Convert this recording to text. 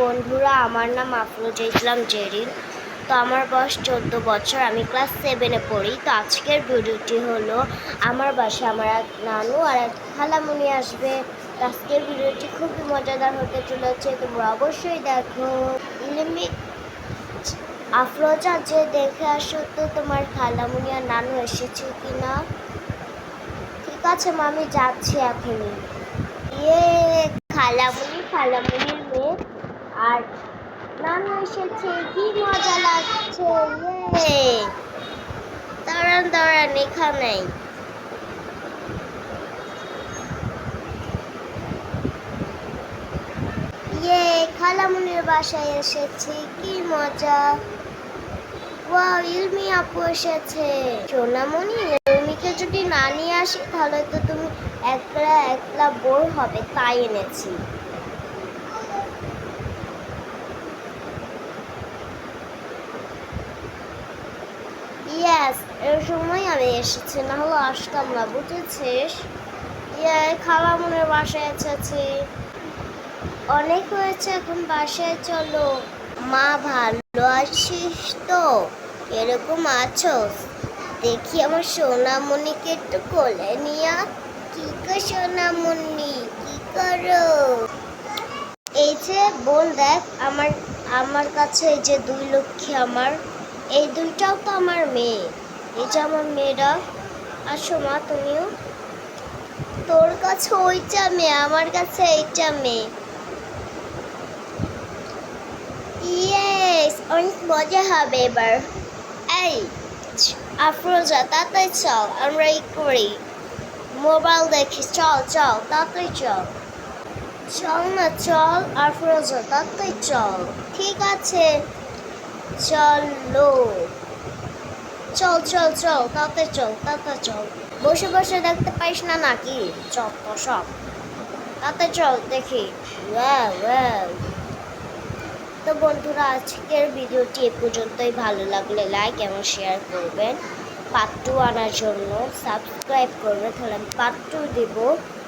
বন্ধুরা, আমার নাম আফরোজা ইসলাম জেরিন। তো আমার বয়স চোদ্দ বছর, আমি ক্লাস সেভেনে পড়ি। তো আজকের ভিডিওটি হলো, আমার বাসায় আমার এক নানু আর এক খালামুনি আসবে। আজকের ভিডিওটি খুবই মজাদার হতে চলেছে, তোমরা অবশ্যই দেখো। ইলিমি আফরোজা যে দেখে আসো তো তোমার খালামুনি আর নানু এসেছে কি না ঠিক আছে মা, আমি যাচ্ছি এখনই। ইয়ে খালামুনি, খালামুনির মেয়ে। আর নানু এসেছে, কি মজা লাগছে ইয়ে। দাঁড়ান দাঁড়ান, এখানেই। ইয়ে খালামুনির বাসায় এসেছি, কি মজা। ওয়াও, ইলমি আপু এসেছে। সোনামণি, ইলমিকে যদি না নিয়ে আসি, তাহলে তো তুমি একলা একলা বোর হবে, তাই এনেছি ইয়েস এর সময় আমি এসেছি, না হলে আসতাম না, বুঝেছিস? ইয়ে খাওয়া মনের বাসায় এসেছি। অনেক হয়েছে, এখন বাসায় চলো। মা, ভালো আছিস তো? এরকম আছো দেখি আমার সোনামণিকে একটু কোলে নিয়া কি গো সোনামণি, কি করো? এই যে, বোন, দেখ, আমার আমার কাছে এই যে দুই লক্ষ্মী আমার, এই দুইটাও তো আমার মেয়ে। এই যে আমার মেয়েরা। আসো মা, তুমিও। তোর কাছে ওইটা মেয়ে, আমার কাছে এইটা মেয়ে। ইয়েস অনেক মজা হবে এবার। এই, আফরোজা, তাড়াতাড়ি চল, আমরা এই করি। মোবাইল দেখি, চল চল, তাড়াতাড়ি চল। চল না, চল, আফরোজা, তাড়াতাড়ি চল। ঠিক আছে, চলো। চল চল চল, তাড়াতাড়ি চল তাড়াতাড়ি চল। বসে বসে দেখতে পাইস না নাকি? চল, তো সব। তাড়াতাড়ি চল, দেখি। তো বন্ধুরা, আজকের ভিডিওটি এ পর্যন্তই। ভালো লাগলে লাইক এবং শেয়ার করবেন। পার্ট টু আনার জন্য সাবস্ক্রাইব করবেন। তাহলে আমি পার্ট টু দেবো।